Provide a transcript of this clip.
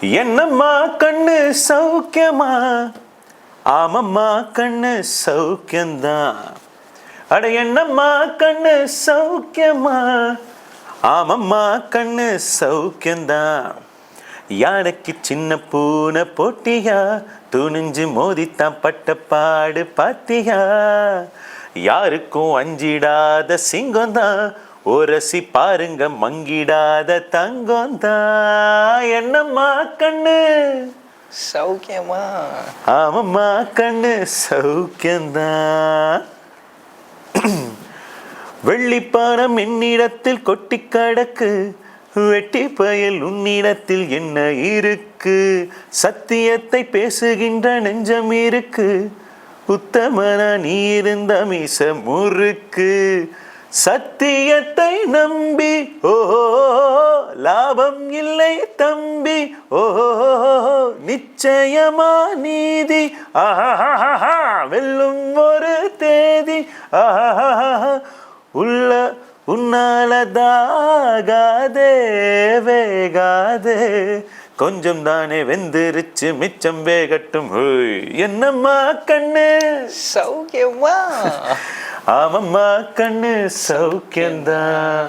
என்னம்மா கண்ணு சௌக்கியமா? ஆமம்மா கண்ணு சௌக்கியம்தான் அட என்னம்மா கண்ணு சௌக்கியமா? ஆமம்மா கண்ணு சௌக்கியம்தான் யானைக்கு சின்ன பூனை போட்டியா? துணிஞ்சு மோதித்தான் பட்ட பாடு பாத்தியா? யாருக்கும் அஞ்சிடாத சிங்கம் தான் ஒரசி பாருங்க மங்கிடாத தங்கம் தான் என்னம்மா கண்ணு? சௌக்கியமா? ஆமம்மா கண்ணு சௌக்கியம்தான் வெள்ளிப்பானம் என்னிடத்தில் கொட்டி கடக்கு வெட்டி பயல் உன்னிடத்தில் என்ன இருக்கு? சத்தியத்தை பேசுகின்ற நெஞ்சம் இருக்கு உத்தமனா நீ இருந்த மீச முறுக்கு சத்தியத்தை நம்பி ஓ லாபம் இல்லை தம்பி ஓ நிச்சயமா நீதி. ஆஹா வெல்லும் ஒரு தேதி. ஆஹா உள்ள உன்னாலதாகாதே வேகாதே. கொஞ்சம் தானே வெந்திருச்சு மிச்சம் வேகட்டும். என்னம்மா கண்ணு? சௌக்கியமா அவம்மா கண்ணு சௌக்கியந்தான்